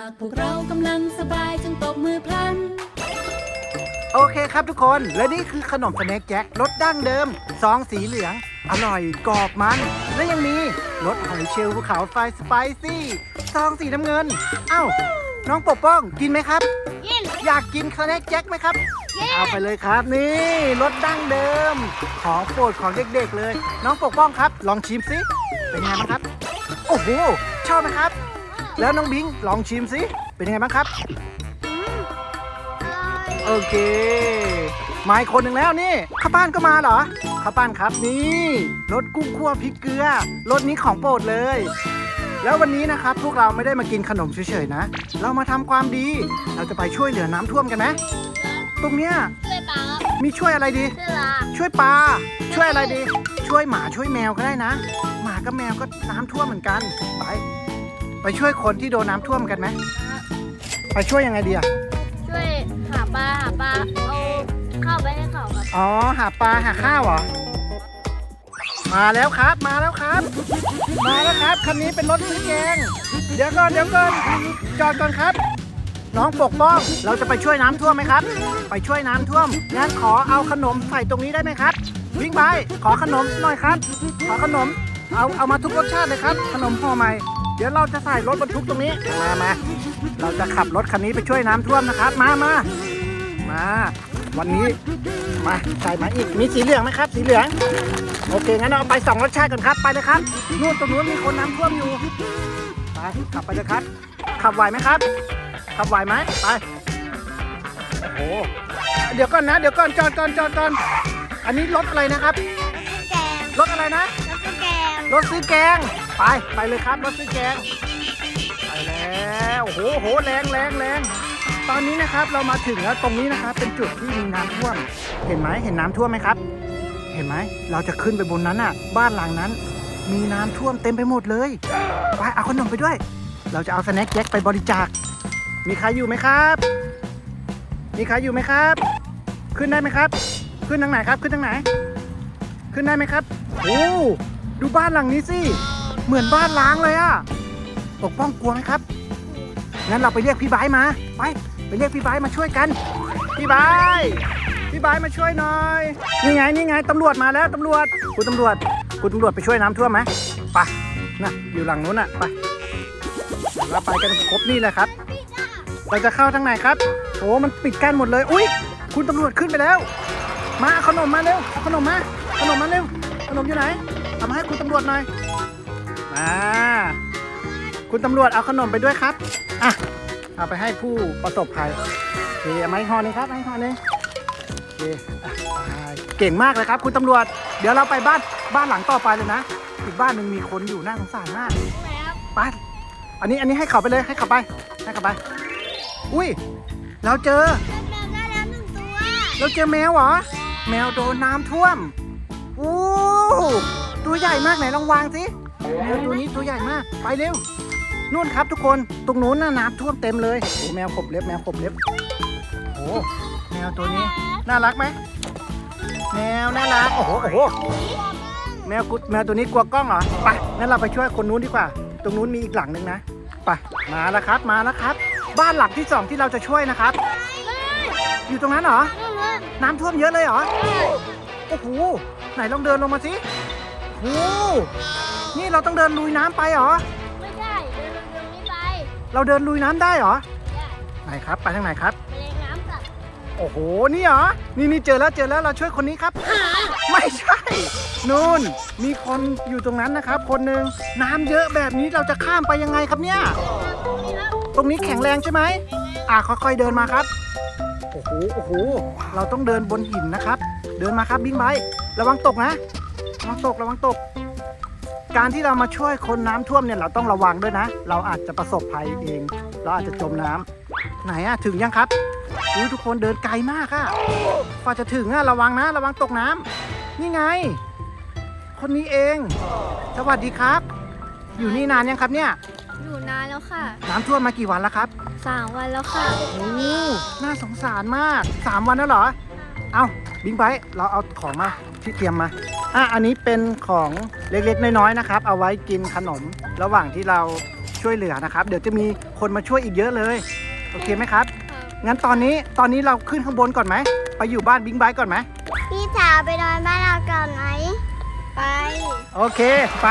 ากพวกเรากำลังสบายจงตบมือพลัน โอเคครับทุกคน และนี่คือขนมสแน็คแจ็ครสดั้งเดิม ซองสีเหลือง อร่อยกรอบมัน และยังมีรสหอยเชลล์ภูเขาไฟสไปซี่ ซองสีน้ำเงิน เอ้า น้องปกป้องกินไหมครับ กิน อยากกินสแน็คแจ็คไหมครับเย้เอาไปเลยครับนี่รสดั้งเดิม ของโปรดของเด็กๆเลย น้องปกป้องครับ ลองชิมสิเป็นยังไงบ้างครับ โอ้โหชอบไหมครับ แล้วน้องบิงลองชิมสิ เป็นยังไงบ้างครับอร่อยโอเค มาอีกคนหนึ่งแล้วนี่ข้าวป้านก็มาเหรอข้าวป้านครับนี่รสกุ้งคั่วพริกเกลือรสนี้ของโปรดเลย แล้ววันนี้นะครับพวกเราไม่ได้มากินขนมเฉยๆนะ เรามาทำความดี เราจะไปช่วยเหลือน้ำท่วมกันไหมตรงเนี้ยช่วยปลาครับมีช่วยอะไรดี ช่วยปลาช่วยปลาช่วยอะไรดี ช่วยหมาช่วยแมวก็ได้นะ หมากับแมวก็น้ำท่วมเหมือนกันไป ไปช่วยคนที่โดนน้ำท่วมกันไหมไปช่วยยังไงดีอะช่วยหาปลาหาปลาเอาเข้าวไปให้เขาครับอ๋อหาปลาหาข้าวเหรอมาแล้วครับมาแล้วครับ มาแล้วครับคันนี้เป็นรถซื้อแกง เดี๋ยวก่อนเดี๋ยวก่อนจอดก่อนครับ น้องปกป้องเราจะไปช่วยน้ำท่วมไหมครับ ไปช่วยน้ำท่วมงั้นขอเอาขนมใส่ตรงนี้ได้ไหมครับ วิ่งไปขอขนมหน่อยครับ ขอขนมเอาเอามาทุกรสชาติเลยครับ ขนมห่อใหม่ เดี๋ยวเราจะใส่รถบรรทุกตรงนี้ มามาเราจะขับรถคันนี้ไปช่วยน้ำท่วมนะครับ มามามา วันนี้ มาใส่มาอีก มีสีเหลืองไหมครับ สีเหลือง โอเค งั้นเอาไปสองรสชาติกันครับ ไปเลยครับ นู่นตรงนู้นมีคนน้ำท่วมอยู่ ไป ขับไปเลยครับ ขับไหวไหมครับ ขับไหวไหมไป โอ้โหเดี๋ยวก่อนนะ เดี๋ยวก่อน จอดก่อนจอดก่อนอันนี้รถอะไรนะครับแกง รถอะไรนะแล้วก็แกง รถซื้อแกง ไป ไปเลยครับรถซื้อแกงไปแล้วโอ้โหโหแรงแรงแรงตอนนี้นะครับเรามาถึงแล้วตรงนี้นะครับ เป็นจุดที่มีน้ำท่วม เห็นไหมเห็นน้ำท่วมไหมครับ เห็นไหมเราจะขึ้นไปบนนั้นอะ บ้านหลังนั้น มีน้ำท่วมเต็มไปหมดเลยไปเอาขนมไปด้วย เราจะเอาสแน็คแจ็คไปบริจาค มีใครอยู่ไหมครับ มีใครอยู่ไหมครับ ขึ้นได้ไหมครับ ขึ้นทางไหนครับ ขึ้นทางไหน ขึ้นได้ไหมครับโอ้ดูบ้านหลังนี้สิ เหมือนบ้านล้างเลยอะปกป้องกลัวไหมครับ งั้นเราไปเรียกพี่บายมา ไป ไปเรียกพี่บายมาช่วยกัน พี่บายพี่บายมาช่วยหน่อย นี่ไงนี่ไงตำรวจมาแล้วตำรวจ คุณตำรวจ คุณตำรวจไปช่วยน้ำท่วมไหมไปนะอยู่หลังนู้นน่ะไป เราไปกันครบนี่เลยครับ เราจะเข้าทางไหนครับโอ้มันปิดกั้นหมดเลย อุ้ยคุณตำรวจขึ้นไปแล้ว มาขนมมาเร็วขนมมา ขนมมาเร็ว ขนมอยู่ไหนเอามาให้คุณตำรวจหน่อย มาคุณตำรวจเอาขนมไปด้วยครับ อะ เอาไปให้ผู้ประสบภัยโอเคเอาไม้ห่อหนึงครับไม้ห่อหนึงโอเคอะไปเก่งมากเลยครับ คุณตำรวจ เดี๋ยวเราไปบ้านบ้านหลังต่อไปเลยนะ อีกบ้านหนึ่งมีคนอยู่น่าสงสารมากตรงไหนครับไป อันนี้อันนี้ให้เขาไปเลยให้เขาไป ให้เขาไป อุ้ย เราเจอแมวได้แล้วหนึ่งตัวเราเจอแมวเหรอ แมวโดนน้ำท่วม อู้ตัวใหญ่มากไหนลองวางสิ แมวตัวนี้ตัวใหญ่มาก ไปเร็ว นู่นครับทุกคน ตรงนู้นน่ะน้ำท่วมเต็มเลยโอ้แมวขบเล็บ แมวขบเล็บ โอ้แมวตัวนี้ น่ารักไหม แมวน่ารัก โอ้โห โอ้โห แมวกุดแมวตัวนี้กลัวกล้องเหรอ ไป งั้นเราไปช่วยคนนู้นดีกว่า ตรงนู้นมีอีกหลังหนึ่งนะ ไป มาแล้วครับ มาแล้วครับ บ้านหลังที่สองที่เราจะช่วยนะครับ อยู่ตรงนั้นเหรอ น้ำท่วมเยอะเลยเหรอ โอ้โห ไหนลองเดินลงมาสิโอ้ นี่เราต้องเดินลุยน้ำไปเหรอ ไม่ได้เดินตรงนี้ไปเราเดินลุยน้ำได้เหรอได้ไหนครับ ไปทางไหนครับไปเล่นน้ำกับโอ้โห นี่เหรอ นี่นี่เจอแล้วเจอแล้วเราช่วยคนนี้ครับ ไม่ใช่ นู่น มีคนอยู่ตรงนั้นนะครับ คนหนึ่งน้ำเยอะแบบนี้เราจะข้ามไปยังไงครับเนี่ย ตรงนี้ครับตรงนี้แข็งแรงใช่ไหม อะค่อยๆเดินมาครับ โอ้โห โอ้โห เราต้องเดินบนหินนะครับ เดินมาครับบิ๊กไบค์ระวังตกนะ ระวังตก ระวังตก การที่เรามาช่วยคนน้ำท่วมเนี่ยเราต้องระวังด้วยนะ เราอาจจะประสบภัยเอง เราอาจจะจมน้ำไหนอะถึงยังครับอุ้ยทุกคนเดินไกลมากอะกว่าจะถึงอะระวังนะ ระวังตกน้ำนี่ไง คนนี้เอง สวัสดีครับ อยู่นี่นานยังครับเนี่ย อยู่นานแล้วค่ะ น้ำท่วมมากี่วันแล้วครับสามวันแล้วค่ะโอ้น่าสงสารมากสามวันแล้วเหรอ เอา บิงไบค์เราเอาของมาที่เตรียมมา อะ อันนี้เป็นของเล็กๆ น้อยๆ นะครับ เอาไว้กินขนมระหว่างที่เราช่วยเหลือนะครับ เดี๋ยวจะมีคนมาช่วยอีกเยอะเลย โอเคไหมครับ งั้นตอนนี้ ตอนนี้เราขึ้นข้างบนก่อนไหม ไปอยู่บ้านบิงไบค์ก่อนไหม พี่สาวไปนอนบ้านเราก่อนไหม ไป โอเค ไป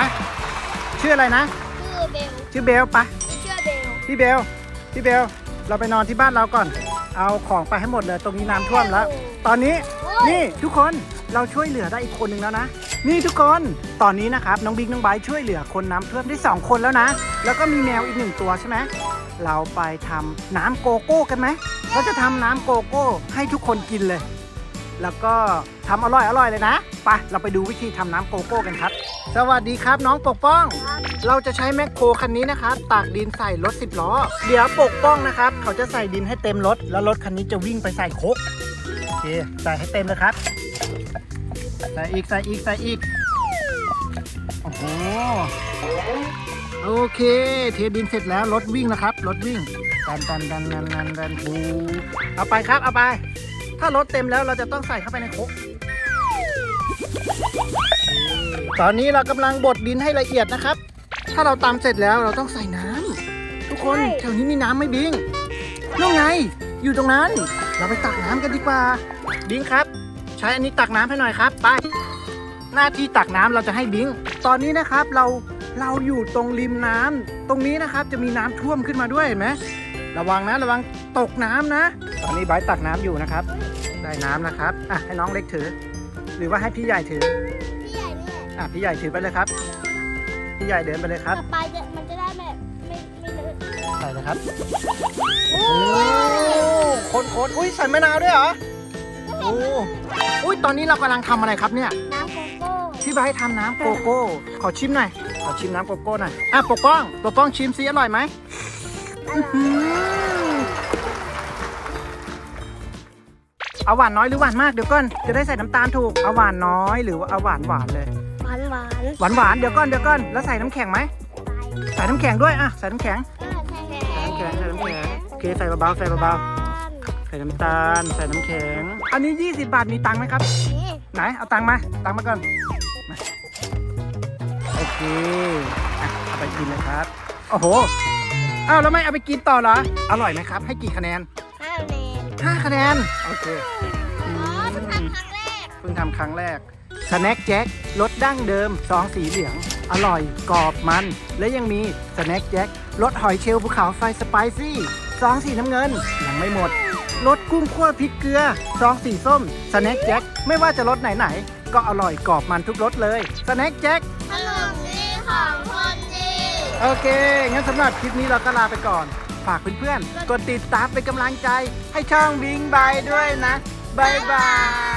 ชื่ออะไรนะ ชื่อเบล ชื่อเบลไป ชื่อเบล พี่เบล พี่เบล เราไปนอนที่บ้านเราก่อน เอาของไปให้หมดเลยตรงนี้น้ำท่วมแล้ว ตอนนี้นี่ทุกคนเราช่วยเหลือได้อีกคนหนึ่งแล้วนะ นี่ทุกคนตอนนี้นะครับน้องบิ๊กน้องไบร์ทช่วยเหลือคนน้ำท่วมได้สองคนแล้วนะ แล้วก็มีแมวอีกหนึ่งตัวใช่ไหมเราไปทำน้ำโกโก้กันไหมเราจะทำน้ำโกโก้ให้ทุกคนกินเลย แล้วก็ทำอร่อยอร่อยเลยนะไปเราไปดูวิธีทำน้ำโกโก้กันครับ สวัสดีครับน้องปกป้อง เราจะใช้แมคโครคันนี้นะครับตากดินใส่รถสิบล้อ เดี๋ยวปกป้องนะครับ เขาจะใส่ดินให้เต็มรถ แล้วรถคันนี้จะวิ่งไปใส่โคกโอเคใส่ให้เต็มเลยครับ ใส่อีกใส่อีกใส่อีกโอ้โหโอเค เทดินเสร็จแล้วรถวิ่งนะครับรถวิ่งดันดันดันดันดันดันบูเอาไปครับเอาไป ถ้ารถเต็มแล้วเราจะต้องใส่เข้าไปในโคกตอนนี้เรากำลังบดดินให้ละเอียดนะครับ ถ้าเราตำเสร็จแล้วเราต้องใส่น้ำทุกคนแถวนี้มีน้ำไหมบิงนู่นไง อยู่ตรงนั้น เราไปตักน้ำกันดีกว่า บิงครับ ใช้อันนี้ตักน้ำให้หน่อยครับ ไป หน้าที่ตักน้ำเราจะให้บิง ตอนนี้นะครับเราเราอยู่ตรงริมน้ำตรงนี้นะครับจะมีน้ำท่วมขึ้นมาด้วยเห็นไหมระวังนะระวังตกน้ำนะ ตอนนี้ไบร์ทตักน้ำอยู่นะครับ ได้น้ำนะครับอะให้น้องเล็กถือ หรือว่าให้พี่ใหญ่ถือพี่ใหญ่นี่แหละอะพี่ใหญ่ถือไปเลยครับ พี่ใหญ่เดินไปเลยครับ ต่อไปจะมันจะได้แบบไม่ไม่เลอะใส่เลยครับ โอ้โอ้คนคนอุ้ยใส่มะนาวด้วยเหรอโอ้อุ้ยตอนนี้เรากำลังทำอะไรครับเนี่ย น้ำโกโก้พี่ไบร์ททำน้ำโกโก้ ขอชิมหน่อย ขอชิมน้ำโกโก้หน่อย อะปกป้องปกป้องชิมซิอร่อยไหมอื้อหือเอาหวานน้อยหรือหวานมากเดี๋ยวก่อน จะได้ใส่น้ำตาลถูก เอาหวานน้อยหรือว่าเอาหวานหวานเลย หวานหวานหวานหวานเดี๋ยวก่อนเดี๋ยวก่อนแล้วใส่น้ำแข็งไหมใส่น้ำแข็งด้วยอะใส่น้ำแข็งใช่ใส่น้ำแข็งใส่น้ำแข็งโอเคใส่เบาๆใส่เบาๆใส่น้ำตาลใส่น้ำแข็ง อันนี้ 20 บาทมีตังค์ไหมครับนี่ไหน เอาตังค์มา ตังค์มาก่อนมาโอเคอะเอาไปกินเลยครับ โอ้โหอ้าวแล้วไม่เอาไปกินต่อเหรอ อร่อยไหมครับ ให้กี่คะแนนห้าคะแนน5คะแนน โอเค อ๋อเพิ่งทำครั้งแรก เพิ่งทำครั้งแรก สแน็คแจ็ครสดั้งเดิมซองสีเหลือง อร่อยกรอบมัน และยังมีสแน็คแจ็ครสหอยเชลล์ภูเขาไฟสไปซี่ซองสีน้ำเงินยังไม่หมดรสกุ้งคั่วพริกเกลือซองสีส้มสแน็คแจ็คไม่ว่าจะรสไหนๆก็อร่อยกรอบมันทุกรสเลยสแน็คแจ็คขนมดีของคนดีโอเค งั้นสำหรับคลิปนี้เราก็ลาไปก่อน ฝากเพื่อนๆกดติดตามเป็นกำลังใจ ให้ช่องบิงบายด้วยนะบายบาย